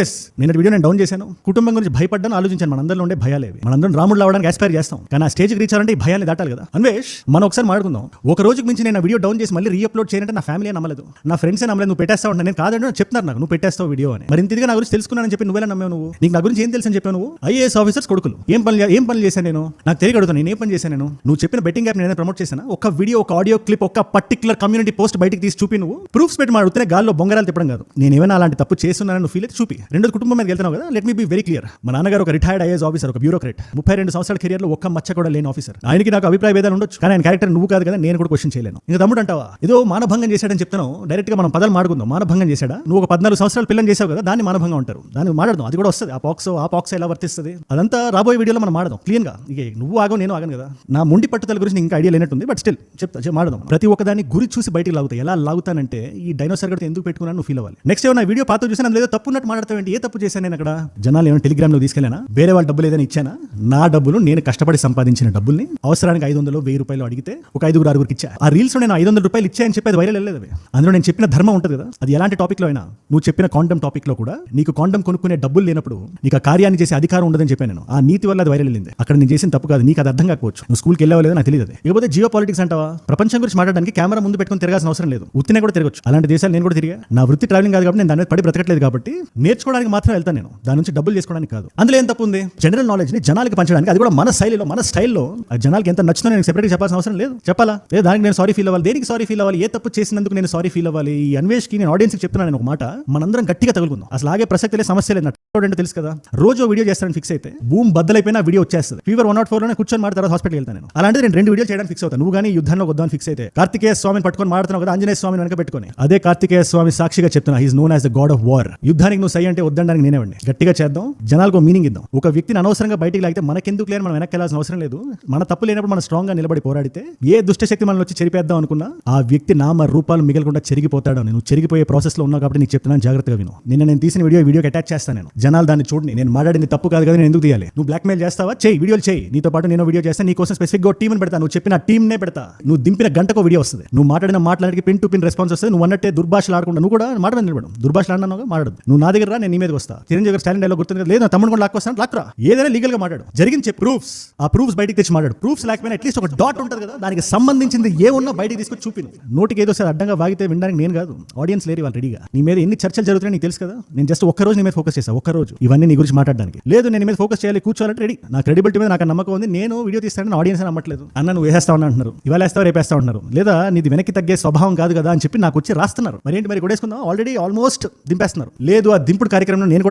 Yes నేను video నేను down చేశాను. కుటుంబం గురించి భయపడ్డాను ఆలోచించాను. మనందరిలో ఉండే భయాలేవి మనందరం రాముడు రావడానికి ఆస్పైర్ చేస్తాం. కానీ ఆ స్టేజ్కి రీచ్ అవ్వాలంటే ఈ భయాన్ని దాటాలి కదా. అన్వేష్ మనం ఒకసారి మాట్లాడుకుందాం. ఒక రోజుకి మించి నేను వీడియో డౌన్ చేసి మళ్ళీ రీఅప్లోడ్ చేయాలంటే నా ఫ్యామిలీ నమ్మలేదు. నా ఫ్రెండ్స్ నమ్మలేదు. నువ్వు పెట్టేస్తావు నేను కాదంటే నాకు చెప్తున్నారు నాకు. నువ్వు పెట్టేస్తావు వీడియో అని. మరి ఇంతగా నా గురించి తెలుసుకున్నానని చెప్పి నువ్వెలా నమ్మావు నువ్వు? నీకు నా గురించి ఏం తెలుసు అని చెప్పావు నువ్వు? ఐఏఎస్ ఆఫీసర్స్ కొడుకులు. ఏం పని ఏం పనులు చేశాను నేను? నాకు తెలియ అడుగుతాను. నేను ఏం పని చేశాను నేను? నువ్వు చెప్పిన బెట్టింగ్ యాప్ నేను ప్రమోట్ చేశాను? ఒక వీడియో ఒక ఆడియో క్లిప్ ఒక పర్టికులర్ కమ్యూనిటీ పోస్ట్ బయటికి తీసి చూపి నువ్వు. ప్రూఫ్స్ పెట్టి మాడుతూనే గాల్లో బొంగరాలు తిప్పడం కాదు. నేను ఏమైనా అలాంటి తప్పు చేస్తున్నానని ఫీల్ అయితే చూపి. రెండో కుటుంబం మీద వెళ్తున్నావు కదా? Let me be very clear మా నాన్నగారు ఒక రిటైర్డ్ ఐఏఎస్ ఆఫీసర్ ఒక బ్యూరోక్రేట్ ముప్పై రెండు సంవత్సరాల కెరియర్లో ఒక్క మచ్చ కూడా లేని ఆఫీసర్ ఆయనకి నాకు అభిప్రాయ భేదాలు ఉండొచ్చు. కానీ ఆయన క్యారెక్టర్ నువ్వు కాదు కదా నేను కూడా క్వశ్చన్ చేయలేను. ఇంకా తమ్ముడు అంటావా? ఏదో మానభంగం చేశాడని చెప్తున్నావు. డైరెక్ట్గా మనం పదాలు మాడుకుందాం మానభంగం చేశాడా? నువ్వు ఒక పద్నాలుగు సంవత్సరాలు పిల్లని చేసావు కదా దాన్ని మానభంగం అంటారు. దాన్ని మాట్లాడదాం. అది కూడా వస్తుంది. ఆ పాక్స్ ఆ పాక్స్ ఎలా వర్తిస్తుంది? అదంతా రాబోయే వీడియోలో మనం మాడదాం క్లీన్గా. ఇక నువ్వు ఆగో నేను ఆగను కదా. నా ముండి పట్టుదల గురించి ఇంకా ఐడియా లేనట్టుంది బట్ స్టిల్ చెప్తా మాడదాం ప్రతి ఒక్కదాన్ని గురి చూసి బయటికి లాగుతాయి ఎలా లాగుతానంటే ఈ డైనోసార్ గడితే ఎందుకు పెట్టుకున్నాను నువ్వు ఫీల్ అవ్వాలి. నెక్స్ట్ ఏమైనా వీడియో పాత చూసాను అందులో తప్పున్నట్టు తప్పు ఏంటి ఏ తప్పు చేశాను నేను అక్కడ? జనాలు ఏమైనా టెలిగ్రామ్లో తీసుకెళ్ళానా? వేరే వాళ్ళ డబ్బులు ఏదైనా ఇచ్చానా? నా డబ్బులు నేను కష్టపడి సంపాదించిన డబ్బుల్ని అవసరానికి ఐదు వందలు వెయ్యి రూపాయలు అడిగితే ఒక ఐదుగురు ఆరుగురికి ఇచ్చా. ఆ రీల్స్ నేను ఐదు వందల రూపాయలు ఇచ్చాయని చెప్పి అది వైరల్ వెళ్ళలేదు అందులో నేను చెప్పిన ధర్మం ఉంటుంది కదా అది ఎలాంటి టాపిక్లో అయినా. నువ్వు చెప్పిన కాండమ్ టాపిక్లో కూడా నీకు కాండమ్ కొనుక్కునే డబ్బులు లేనప్పుడు నీకు ఆ కార్యాన్ని చేసే అధికారం ఉండదని చెప్పాను నేను. ఆ నీతి వల్ల అది వైరల్ వెళ్ళింది అక్కడ నేను చేసిన తప్పు కాదు నీకు అది అర్థం కాకపోవచ్చు. నువ్వు స్కూల్కి వెళ్ళావో లేదో నాకు తెలియదు ఇకపోతే జియో పాలిటిక్స్ అంటావా? ప్రపంచం గురించి మాట్లాడడానికి కెమెరా ముందు పెట్టుకుని తిరగాల్సిన అవసరం లేదు. ఉత్తినే కూడా తిరగచ్చు. అలాంటి దేశాలు నేను కూడా తిరిగా. నా వృత్తి ట్రావెలింగ్ కాదు కాబట్టి నేను దాని మీద పడి బ్రతకట్లేదు కాబట్టి నేర్చుకోవడానికి మాత్రం వెళ్తాను నేను. దాని నుంచి డబ్బులు చేసుకోవడానికి కాదు. అందులో ఏం తప్పు ఉంది? జనరల్ నాలెడ్జ్ని జనాలకి పంచడానికి అది కూడా మన శైలిలో మన స్టైల్లో జనాలకి ఎంత నచ్చుతుందో నేను సెపరేట్గా చెప్పాల్సిన అవసరం లేదు. చెప్పాలా? లేదు దానికి నేను సారీ ఫీల్ అవ్వాలి. దేనికి సారీ ఫీల్ అవ్వాలి? ఏ తప్పు చేసినందుకు నేను సారీ ఫీల్ అవ్వాలి? ఈ అన్వేష్కి నేను ఆడియన్స్కి చెప్తున్నాను నేను ఒక మాట. మనందరం గట్టిగా తగులుకుందాం. అసలు ఆగే ప్రసక్తి లేదు సమస్య లేదు. అంటే తెలుసు కదా? రోజు వీడియో చేస్తానని ఫిక్స్ అయితే భూమ్ బద్దలైపోయినా వీడియో వచ్చేస్తుంది. ఫీవర్ వన్ నాట్ ఫోర్లోనే కూర్చొని మాట తర్వాత హాస్పిటల్ వెళ్తాను నేను. అలాంటిది నేను రెండు వీడియో చేయడానికి ఫిక్స్ అవుతాను. నువ్వు కానీ యుద్ధంలో వద్దామని ఫిక్స్ అయితే కార్తికేయ స్వామిని పట్టుకొని మాడుతున్నావు కదా ఆంజనేయ స్వామిని వెనక పెట్టుకొని. అదే కార్తికేయ స్వామి సాక్షిగా చెప్తున్నా he's known as the god of war యుద్ధానికి నువ్వు సై అంటే వద్దడానికి నేనేవండి గట్టిగా చేద్దాం జనాలకు మీనింగ్ ఇద్దాం. ఒక వ్యక్తిని అనవసరంగా బయటికి లాగితే మనకెందుకు లేని మనం వెనక్కి వెళ్ళాల్సిన అవసరం లేదు. మన తప్పు లేనప్పుడు మనం స్ట్రాంగ్గా నిలబడి పోరాడితే ఏ దుష్టశక్తి మనల్ని వచ్చి చెరిపేద్దాం అనుకున్నా ఆ వ్యక్తి నామ రూపాలు మిగలకుండా చెరిగిపోతాడు నువ్వు చెరిగిపోయే ప్రాసెస్లో ఉన్నావు కాబట్టి నీకు చెప్తున్నాను జాగ్రత్తగా విను. నిన్న నేను తీసిన వీడియో వీడియోకి అటాచ్ చేస్తాను నేను. జనాలు దాన్ని చూడండి నేను మాట్లాడింది తప్పు కాదు కదా నేను ఎందుకు తీయాలి? నువ్వు బ్లాక్ మెయిల్ చేస్తావా చేయి వీడియోలు చేయి నీతో పాటు నేను వీడియో చేస్తాను నీ కోసం స్పెసిఫిక్గా టీమ్ పెడతా. నువ్వు చెప్పిన టీమ్ నే పెడతా. నువ్వు దింపిన గంటకు వీడియో వస్తుంది. నువ్వు మాట్లాడిన మాట్లాడికి పిన్ టు పిన్ రెస్పాన్స్ వస్తుంది. నువ్వు అన్నట్టే దుర్భాషలు ఆడకుండా నువ్వు కూడా మాట్లాడి నిలబడు. దుర్భాషలు ఆడినా మాట్లాడు. నువ్వు నా దగ్గర రా నేను నీ మీదకి వస్తా. చిరంజీవి గారు స్టాలిన్ డైలాగ్ గుర్తుంది? లేదు నా తమ్ముడు కూడా లాక్కొస్తాను లాక్రా ఏదైనా లీగల్గా మాట్లాడు. జరిగింది చెప్పి ప్రూఫ్స్ ఆ ప్రూఫ్స్ బయటికి తెచ్చి మాట్లాడు. ప్రూఫ్స్ లేకపోయినా అట్లీస్ట్ ఒక డాట్ ఉంటుంది కదా దానికి సంబంధించింది ఏ ఉన్నా బయటికి తీసుకొచ్చి చూపి నోటికి ఏదో సార్ అడ్డంగా వాగితే వినడానికి నేను కాదు. ఆడియన్స్ లేరు వాళ్ళు రెడీగా నీ మీద ఎన్ని చర్చలు జరుగుతున్నాయి నీకు తెలుసు కదా? నేను జస్ట్ ఒక్క రోజు నీ మీద ఫోకస్ చేశాను ఒక్క రోజు. ఇవన్నీ నీ గురించి మాట్లాడడానికి. లేదు నేను మీద ఫోకస్ చేయాలి కూర్చోవాలంటే రెడీ నా క్రెడిబిలిటీ మీద నాకు నమ్మకం ఉంది. నేను వీడియో తీస్తానని ఆడియన్స్ నమ్మట్లేదు. అన్న నువ్వు వేసేస్తా ఉన్నా అంటున్నారు. ఇవాళ వేస్తావు రేపేస్తా ఉన్నారు లేదా నీది వెనక్కి తగ్గే స్వభావం కాదు కదా అని చెప్పి నాకు వచ్చి రాస్తున్నారు. మరి ఏంటి మరి కొడేసుకుందాం ఆల్రెడీ ఆల్మోస్ట్ దింపేస్తున్నారు. లేదు ఆ దింపుడు కార్యక్రమం నేను కూడా